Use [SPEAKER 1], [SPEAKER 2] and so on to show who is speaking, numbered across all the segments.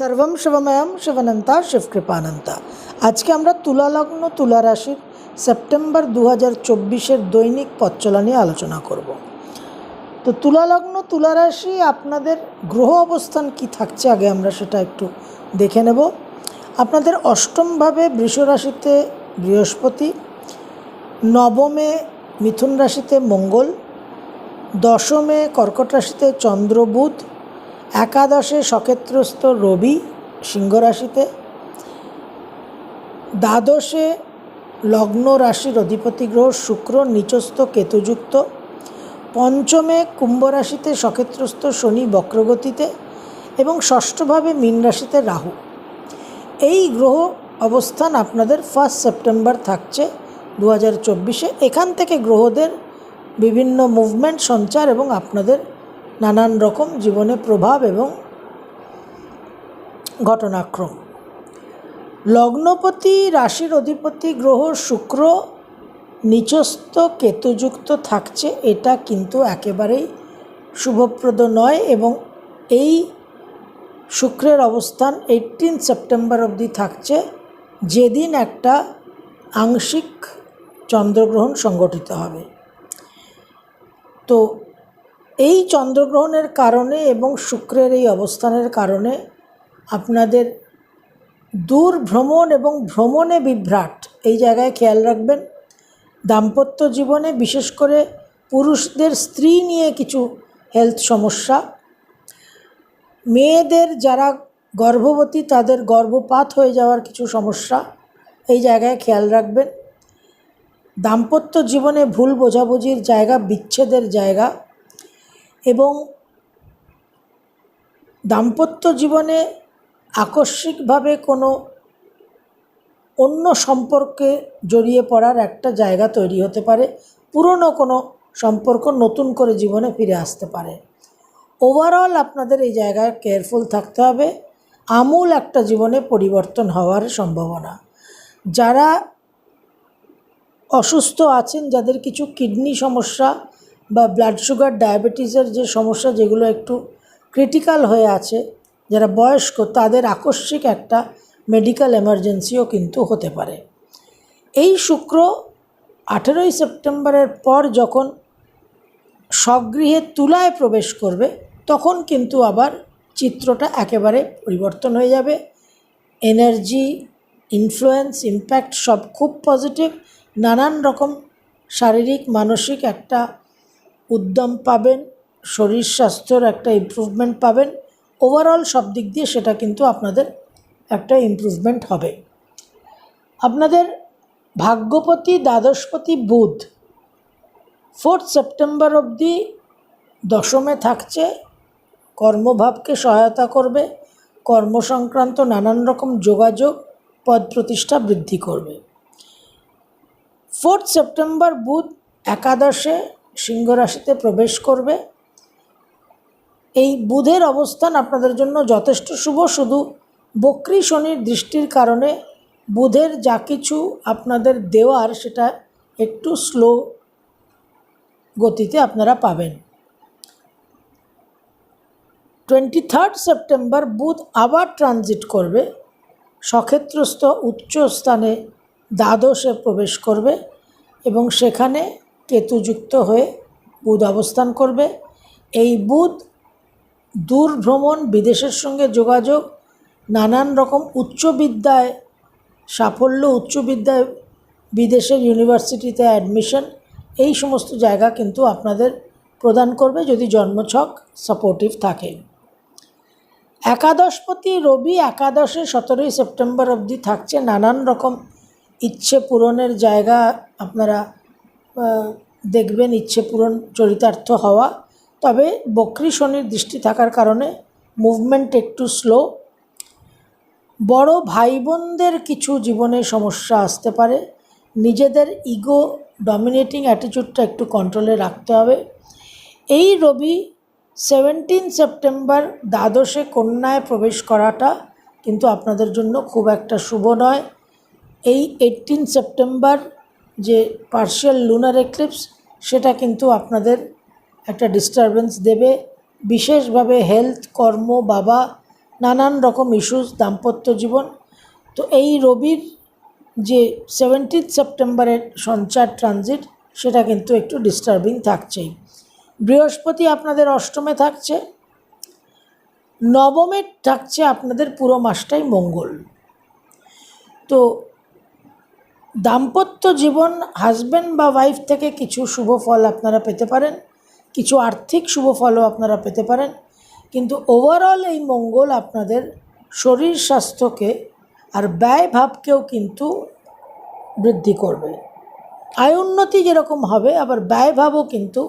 [SPEAKER 1] সর্বম শিবময়ম শিবনন্তা শিবকৃপানন্তা। আজকে আমরা তুলা লগ্ন তুলা রাশির সেপ্টেম্বর দু হাজার চব্বিশের দৈনিক পথচলা নিয়ে আলোচনা করব। তো তুলা লগ্ন তুলা রাশি আপনাদের গ্রহ অবস্থান কি থাকছে আগে আমরা সেটা একটু দেখে নেব। আপনাদের অষ্টমভাবে বৃষ রাশিতে বৃহস্পতি, নবমে মিথুন রাশিতে মঙ্গল, দশমে কর্কট রাশিতে চন্দ্র বুধ একাদশে সক্ষেত্রস্থ রবি সিংহ রাশিতে দ্বাদশে লগ্ন রাশির অধিপতি গ্রহ শুক্র নিচস্থ কেতুযুক্ত, পঞ্চমে কুম্ভ রাশিতে সক্ষেত্রস্থ শনি বক্রগতিতে এবং ষষ্ঠভাবে মীন রাশিতে রাহু। এই গ্রহ অবস্থান আপনাদের ফার্স্ট সেপ্টেম্বর থাকছে দু হাজার চব্বিশে। এখান থেকে গ্রহদের বিভিন্ন মুভমেন্ট সঞ্চার এবং আপনাদের নানান রকম জীবনে প্রভাব এবং ঘটনাক্রম। লগ্নপতি রাশির অধিপতি গ্রহ শুক্র নিচস্থ কেতুযুক্ত থাকছে, এটা কিন্তু একেবারেই শুভপ্রদ নয় এবং এই শুক্রের অবস্থান এইটিন সেপ্টেম্বর অবধি থাকছে, যেদিন একটা আংশিক চন্দ্রগ্রহণ সংগঠিত হবে। তো এই চন্দ্রগ্রহণের কারণে এবং শুক্রের এই অবস্থানের কারণে আপনাদের দূর ভ্রমণ এবং ভ্রমণে বিভ্রাট, এই জায়গায় খেয়াল রাখবেন। দাম্পত্য জীবনে বিশেষ করে পুরুষদের স্ত্রী নিয়ে কিছু হেলথ সমস্যা। মেয়েদের যারা গর্ভবতী, তাদের গর্ভপাত হয়ে যাওয়ার কিছু সমস্যা, এই জায়গায় খেয়াল রাখবেন। দাম্পত্য জীবনে ভুল বোঝাবুঝির জায়গা, বিচ্ছেদের জায়গা। এবং দাম্পত্য জীবনে আকস্মিকভাবে কোনো অন্য সম্পর্কে জড়িয়ে পড়ার একটা জায়গা তৈরি হতে পারে, পুরনো কোনো সম্পর্ক নতুন করে জীবনে ফিরে আসতে পারে। ওভারঅল আপনাদের এই জায়গায় কেয়ারফুল থাকতে হবে, আমূল একটা জীবনে পরিবর্তন হওয়ার সম্ভাবনা। যারা অসুস্থ আছেন, যাদের কিছু কিডনি সমস্যা বা ব্লাড সুগার ডায়াবেটিসের যে সমস্যা যেগুলো একটু ক্রিটিক্যাল হয়ে আছে, যারা বয়স্ক, তাদের আকস্মিক একটা মেডিকেল এমার্জেন্সিও কিন্তু হতে পারে। এই শুক্র আঠেরোই সেপ্টেম্বরের পর যখন স্বগৃহে তুলায় প্রবেশ করবে, তখন কিন্তু আবার চিত্রটা একেবারে পরিবর্তন হয়ে যাবে। এনার্জি ইনফ্লুয়েন্স ইম্প্যাক্ট সব খুব পজিটিভ নানান রকম শারীরিক, মানসিক একটা উদ্যম পাবেন, শরীর স্বাস্থ্যর একটা ইমপ্রুভমেন্ট পাবেন। ওভারঅল সব দিক দিয়ে সেটা কিন্তু আপনাদের একটা ইমপ্রুভমেন্ট হবে। আপনাদের ভাগ্যপতি দ্বাদশপতি বুধ ফোর্থ সেপ্টেম্বর অবধি দশমে থাকছে, কর্মভাবকে সহায়তা করবে, কর্মসংক্রান্ত নানান রকম যোগাযোগ, পদ প্রতিষ্ঠা বৃদ্ধি করবে। ফোর্থ সেপ্টেম্বর বুধ একাদশে সিংহ রাশিতে প্রবেশ করবে। এই বুধের অবস্থান আপনাদের জন্য যথেষ্ট শুভ। শুধু বক্রী শনির দৃষ্টির কারণে বুধের যা কিছু আপনাদের দেওয়ার সেটা একটু স্লো গতিতে আপনারা পাবেন। টোয়েন্টি থার্ড সেপ্টেম্বর বুধ আবার ট্রানজিট করবে। সক্ষেত্রস্থ উচ্চ স্থানে দ্বাদশে প্রবেশ করবে এবং সেখানে কেতুযুক্ত হয়ে বুধ অবস্থান করবে। এই বুধ দূর ভ্রমণ, বিদেশের সঙ্গে যোগাযোগ, নানান রকম উচ্চ বিদ্যায় সাফল্য, উচ্চ বিদ্যায় বিদেশের ইউনিভার্সিটিতে অ্যাডমিশন, এই সমস্ত জায়গা কিন্তু আপনাদের প্রদান করবে যদি জন্মছক সাপোর্টিভ থাকে। একাদশপতি রবি একাদশে সতেরোই সেপ্টেম্বর অবধি থাকছে। নানান রকম ইচ্ছে পূরণের জায়গা আপনারা দেখবেন ইচ্ছে পূরণ চরিতার্থ হওয়া। তবে বক্রী শনির দৃষ্টি থাকার কারণে মুভমেন্ট একটু স্লো বড় ভাই বোনদের কিছু জীবনে সমস্যা আসতে পারে। নিজেদের ইগো ডমিনেটিং অ্যাটিটিউডটা একটু কন্ট্রোলে রাখতে হবে। এই রবি সেভেন্টিন সেপ্টেম্বর দ্বাদশে কন্যায় প্রবেশ করাটা কিন্তু আপনাদের জন্য খুব একটা শুভ নয়। এই এইটিন সেপ্টেম্বর যে পার্শিয়াল লুনার এক্লিপস সেটা কিন্তু আপনাদের একটা ডিস্টারবেন্স দেবে। বিশেষভাবে হেলথ কর্ম, বাবা, নানান রকম ইস্যুস দাম্পত্য জীবন। তো এই রবির যে সেভেন্টিথ সেপ্টেম্বরের সঞ্চার ট্রানজিট সেটা কিন্তু একটু ডিস্টার্বিং থাকছেই। বৃহস্পতি আপনাদের অষ্টমে থাকছে। নবমে থাকছে আপনাদের পুরো মাসটাই মঙ্গল। তো দাম্পত্য জীবন হাজব্যান্ড বা ওয়াইফ থেকে কিছু শুভ ফল আপনারা পেতে পারেন, কিছু আর্থিক শুভ ফলও আপনারা পেতে পারেন। কিন্তু ওভারঅল এই মঙ্গল আপনাদের শরীর স্বাস্থ্যকে আর ব্যয় ভাবকেও কিন্তু বৃদ্ধি করবে। আয় উন্নতি যেরকম হবে, আবার ব্যয়ভাবও কিন্তু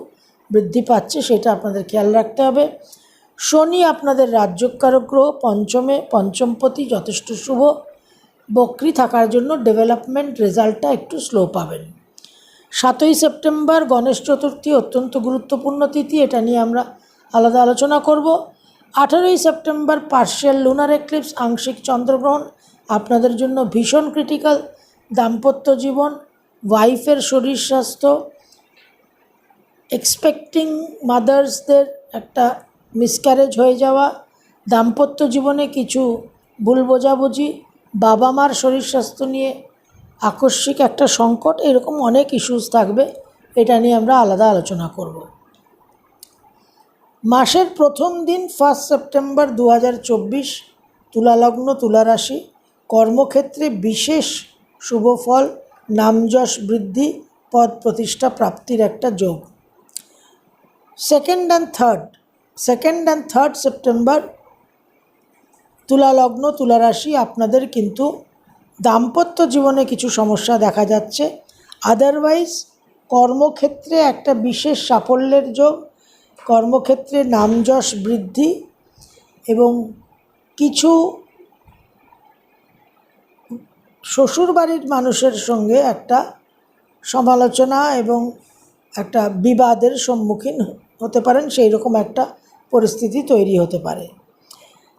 [SPEAKER 1] বৃদ্ধি পাচ্ছে, সেটা আপনাদের খেয়াল রাখতে হবে। শনি আপনাদের রাজ্যকারক গ্রহ, পঞ্চমে পঞ্চমপতি যথেষ্ট শুভ বক্রি থাকার জন্য ডেভেলপমেন্ট রেজাল্টটা একটু স্লো পাবেন। সাতই সেপ্টেম্বর গণেশ চতুর্থী অত্যন্ত গুরুত্বপূর্ণ তিথি, এটা নিয়ে আমরা আলাদা আলোচনা করব। আঠারোই সেপ্টেম্বর পার্শিয়াল লুনার এক্লিপস, আংশিক চন্দ্রগ্রহণ, আপনাদের জন্য ভীষণ ক্রিটিক্যাল। দাম্পত্য জীবন, ওয়াইফের শরীর স্বাস্থ্য, এক্সপেক্টিং মাদার্সদের একটা মিসক্যারেজ হয়ে যাওয়া, দাম্পত্য জীবনে কিছু ভুল বোঝাবুঝি বাবা মার শরীর স্বাস্থ্য নিয়ে আকস্মিক একটা সংকট, এরকম অনেক ইস্যুস থাকবে, এটা নিয়ে আমরা আলাদা আলোচনা করব। মাসের প্রথম দিন ফার্স্ট সেপ্টেম্বর দু হাজার চব্বিশ, তুলালগ্ন তুলারাশি, কর্মক্ষেত্রে বিশেষ শুভ ফল, নামযশ বৃদ্ধি, পদ প্রতিষ্ঠা প্রাপ্তির একটা যোগ। Second and third second and third September তুলা লগ্ন তুলা রাশি আপনাদের কিন্তু দাম্পত্য জীবনে কিছু সমস্যা দেখা যাচ্ছে। আদারওয়াইজ কর্মক্ষেত্রে একটা বিশেষ সাফল্যের যোগ, কর্মক্ষেত্রে নামযশ বৃদ্ধি এবং কিছু শ্বশুরবাড়ির মানুষের সঙ্গে একটা সমালোচনা এবং একটা বিবাদের সম্মুখীন হতে পারেন সেই রকম একটা পরিস্থিতি তৈরি হতে পারে।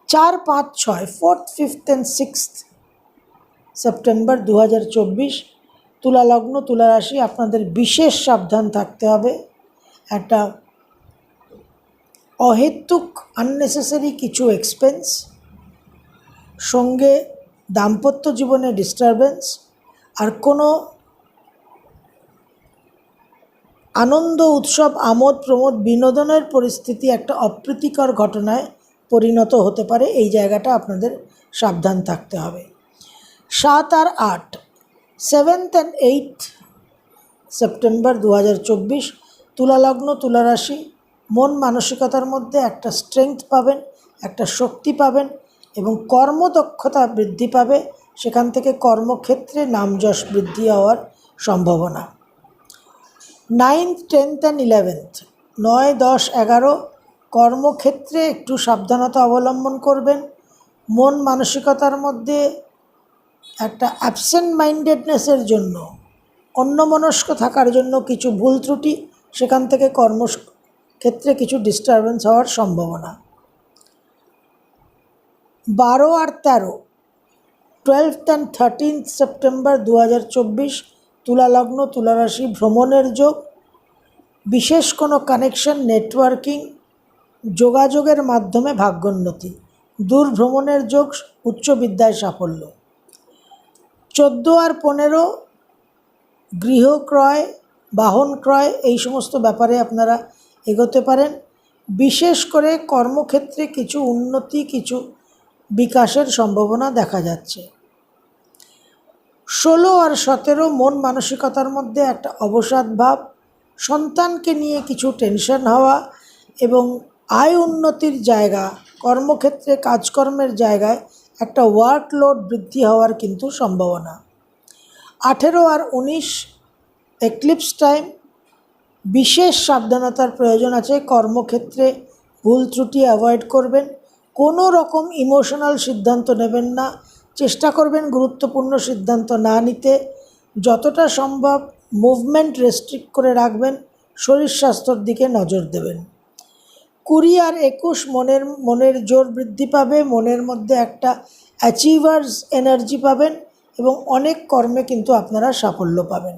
[SPEAKER 1] চার পাঁচ ছয় fourth fifth and sixth September দু হাজার চব্বিশ। তুলা লগ্ন, তুলা রাশি, আপনাদের বিশেষ সাবধান থাকতে হবে। একটা অহেতুক আননেসেসারি কিছু এক্সপেন্স সঙ্গে দাম্পত্য জীবনে ডিস্টারবেন্স আর কোনো আনন্দ, উৎসব, আমোদ, প্রমোদ, বিনোদনের পরিস্থিতি একটা অপ্রীতিকর ঘটনায় পরিণত হতে পারে, এই জায়গাটা আপনাদের সাবধান থাকতে হবে। সাত আর আট সেভেন্থ অ্যান্ড এইট সেপ্টেম্বর দু হাজার চব্বিশ, তুলালগ্ন তুলারাশি, মন মানসিকতার মধ্যে একটা স্ট্রেংথ পাবেন, একটা শক্তি পাবেন এবং কর্মদক্ষতা বৃদ্ধি পাবে, সেখান থেকে কর্মক্ষেত্রে নামযশ বৃদ্ধি হওয়ার সম্ভাবনা। নাইন্থ টেন্থ অ্যান্ড ইলেভেন্থ নয়, দশ, এগারো কর্মক্ষেত্রে একটু সাবধানতা অবলম্বন করবেন। মন মানসিকতার মধ্যে একটা অ্যাবসেন্ট মাইন্ডেডনেসের জন্য, অন্যমনস্ক থাকার জন্য কিছু ভুল ত্রুটি, সেখান থেকে কর্মক্ষেত্রে কিছু ডিস্টারবেন্স হওয়ার সম্ভাবনা। বারো আর তেরো টুয়েলভ অ্যান্ড থার্টিনথ সেপ্টেম্বর দু হাজার চব্বিশ, তুলালগ্ন তুলারাশি ভ্রমণের যোগ। বিশেষ কোনো কানেকশন নেটওয়ার্কিং যোগাযোগের মাধ্যমে ভাগ্যোন্নতি। দূর ভ্রমণের যোগ উচ্চ বিদ্যায় সাফল্য। চোদ্দ আর পনেরো গৃহ ক্রয়, বাহন ক্রয় এই সমস্ত ব্যাপারে আপনারা এগোতে পারেন। বিশেষ করে কর্মক্ষেত্রে কিছু উন্নতি, কিছু বিকাশের সম্ভাবনা দেখা যাচ্ছে। ষোলো আর সতেরো মন মানসিকতার মধ্যে একটা অবসাদ ভাব। সন্তানকে নিয়ে কিছু টেনশন হওয়া এবং আয় উন্নতির জায়গা, কর্মক্ষেত্রে কাজকর্মের জায়গায় একটা ওয়ার্কলোড বৃদ্ধি হওয়ার কিন্তু সম্ভাবনা। আঠেরো আর উনিশ এক্লিপস টাইম, বিশেষ সাবধানতার প্রয়োজন আছে, কর্মক্ষেত্রে ভুল ত্রুটি অ্যাভয়েড করবেন, কোনো রকম ইমোশনাল সিদ্ধান্ত নেবেন না, চেষ্টা করবেন গুরুত্বপূর্ণ সিদ্ধান্ত না নিতে, যতটা সম্ভব মুভমেন্ট রেস্ট্রিক্ট করে রাখবেন, শরীর স্বাস্থ্যর দিকে নজর দেবেন। কুড়ি আর একুশ মনের মনের জোর বৃদ্ধি পাবে, মনের মধ্যে একটা অ্যাচিভার্স এনার্জি পাবেন এবং অনেক কর্মে কিন্তু আপনারা সাফল্য পাবেন।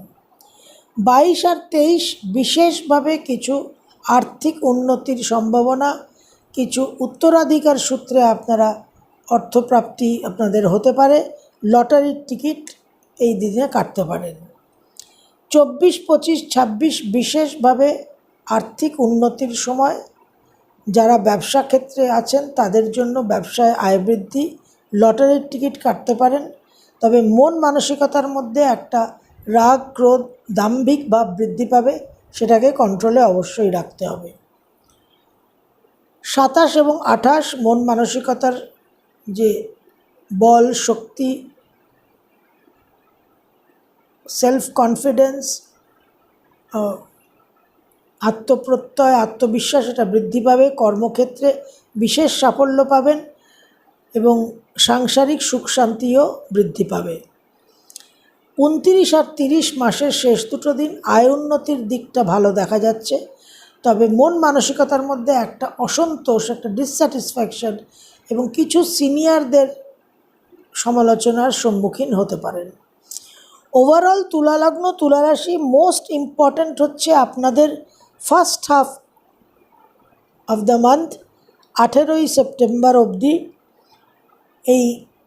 [SPEAKER 1] বাইশ আর তেইশ বিশেষভাবে কিছু আর্থিক উন্নতির সম্ভাবনা, কিছু উত্তরাধিকার সূত্রে আপনারা অর্থপ্রাপ্তি আপনাদের হতে পারে, লটারির টিকিট এই দিনে কাটতে পারেন। চব্বিশ, পঁচিশ, ছাব্বিশ বিশেষভাবে আর্থিক উন্নতির সময় যারা ব্যবসা ক্ষেত্রে আছেন, তাদের জন্য ব্যবসায় আয় বৃদ্ধি, লটারির টিকিট কাটতে পারেন। তবে মন মানসিকতার মধ্যে একটা রাগ, ক্রোধ, দাম্ভিক ভাব বৃদ্ধি পাবে, সেটাকে কন্ট্রোলে অবশ্যই রাখতে হবে। সাতাশ এবং আঠাশ মন মানসিকতার যে বল, শক্তি সেলফ কনফিডেন্স আত্মপ্রত্যয়, আত্মবিশ্বাস, এটা বৃদ্ধি পাবে, কর্মক্ষেত্রে বিশেষ সাফল্য পাবেন এবং সাংসারিক সুখ শান্তিও বৃদ্ধি পাবে। উনতিরিশ আর তিরিশ মাসের শেষ দুটো দিন আয় উন্নতির দিকটা ভালো দেখা যাচ্ছে, তবে মন মানসিকতার মধ্যে একটা অসন্তোষ, একটা ডিসস্যাটিসফ্যাকশন এবং কিছু সিনিয়রদের সমালোচনার সম্মুখীন হতে পারেন। ওভারঅল তুলালগ্ন তুলারাশি মোস্ট ইম্পর্ট্যান্ট হচ্ছে আপনাদের first half of the month আঠেরোই সেপ্টেম্বর অবধি এই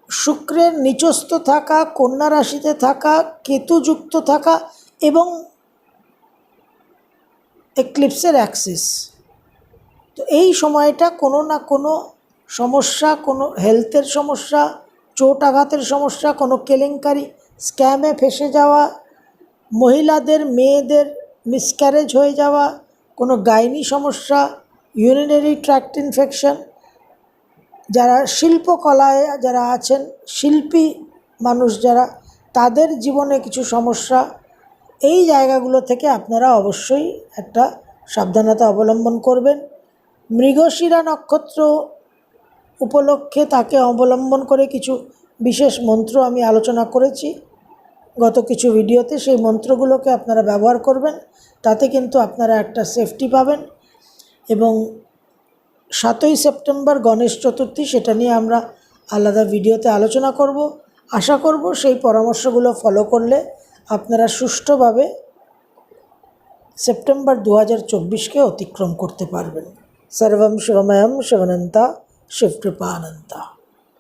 [SPEAKER 1] শুক্রের নিচস্থ থাকা, কন্যা রাশিতে থাকা, কেতুযুক্ত থাকা এবং এক্লিপসের অ্যাক্সিস তো এই সময়টা কোনো না কোনো সমস্যা, কোনো হেলথের সমস্যা, চোট আঘাতের সমস্যা, কোনো কেলেঙ্কারি স্ক্যামে ফেসে যাওয়া, মহিলাদের, মেয়েদের মিসক্যারেজ হয়ে যাওয়া কোনো গাইনি সমস্যা ইউরিনারি ট্র্যাক্ট ইনফেকশন যারা শিল্পকলায় যারা আছেন, শিল্পী মানুষ যারা, তাদের জীবনে কিছু সমস্যা, এই জায়গাগুলো থেকে আপনারা অবশ্যই একটা সাবধানতা অবলম্বন করবেন। মৃগশিরা নক্ষত্র উপলক্ষে তাকে অবলম্বন করে কিছু বিশেষ মন্ত্র আমি আলোচনা করেছি। গত কিছু ভিডিওতে সেই মন্ত্রগুলোকে আপনারা ব্যবহার করবেন, তাতে কিন্তু আপনারা একটা সেফটি পাবেন। এবং সাতই সেপ্টেম্বর গণেশ চতুর্থী, সেটা নিয়ে আমরা আলাদা ভিডিওতে আলোচনা করব। আশা করব সেই পরামর্শগুলো ফলো করলে আপনারা সুষ্ঠুভাবে সেপ্টেম্বর দু হাজার চব্বিশকে অতিক্রম করতে পারবেন। সর্বম শিবময়ম শিবনন্তা শিবকৃপানন্তা।